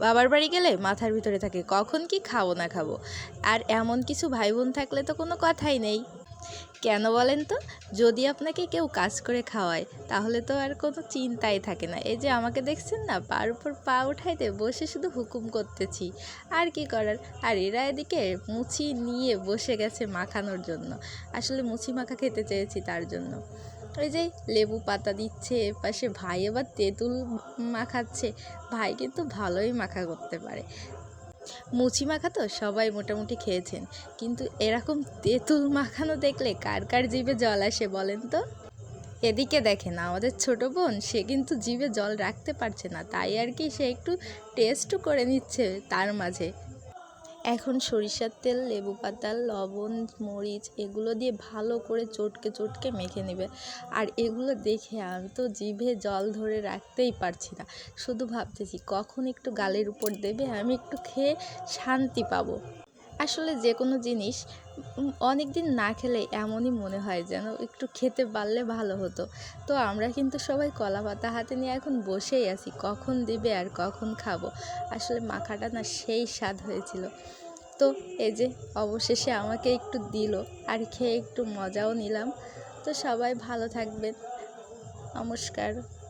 বাবার বাড়ি গেলে মাথার ভিতরে থাকে, কখন কি খাব না খাব। আর এমন কিছু ভাই বোন থাকলে তো কোনো কথাই নেই। কেন বলেন তো? যদি আপনাকে কেউ কাজ করে খাওয়ায়, তাহলে তো আর কোনো চিন্তাই থাকে না। এই যে আমাকে দেখছেন না, পার উপর পা উঠাইতে বসে শুধু হুকুম করতেছি। আর কি করার? আর এরা এদিকে মুচি নিয়ে বসে গেছে মাখানোর জন্য। আসলে মুচি মাখা খেতে চেয়েছি তার জন্য। ওই যে লেবু পাতা দিচ্ছে, এপাশে ভাই আবার তেঁতুল মাখাচ্ছে। ভাই কিন্তু ভালোই মাখা করতে পারে। মুচি মাখা তো সবাই মোটামুটি খেয়েছেন। কিন্তু এরকম তেঁতুল মাখানো দেখলে কার কার জিভে জল আসে বলেন তো? এদিকে দেখেন, আমাদের ছোট বোন, সে কিন্তু জিভে জল রাখতে পারছে না। তাই আর কি সে একটু টেস্টও করে নিচ্ছে তার মাঝে। এখন সরিষার তেল, লেবু পাতা, লবণ, মরিচ এগুলো দিয়ে ভালো করে চটকে চটকে মেখে নেবে। আর এগুলো দেখে আমি তো জিভে জল ধরে রাখতেই পারছি না। শুধু ভাবতেছি কখন একটু গালের উপর দেবে, আমি একটু খেয়ে শান্তি পাবো। আসলে যে কোনো জিনিস অনেক দিন না খেলে এমনই মনে হয় যেন একটু খেতে পারলে ভালো হতো। তো আমরা কিন্তু সবাই কলা পাতা হাতে নিয়ে এখন বসেই আছি, কখন দিবে আর কখন খাব? আসলে মাখাটা না সেই স্বাদ হয়েছিল। তো এই যে অবশেষে আমাকে একটু দিল আর খেয়ে একটু মজাও নিলাম। তো সবাই ভালো থাকবেন। নমস্কার।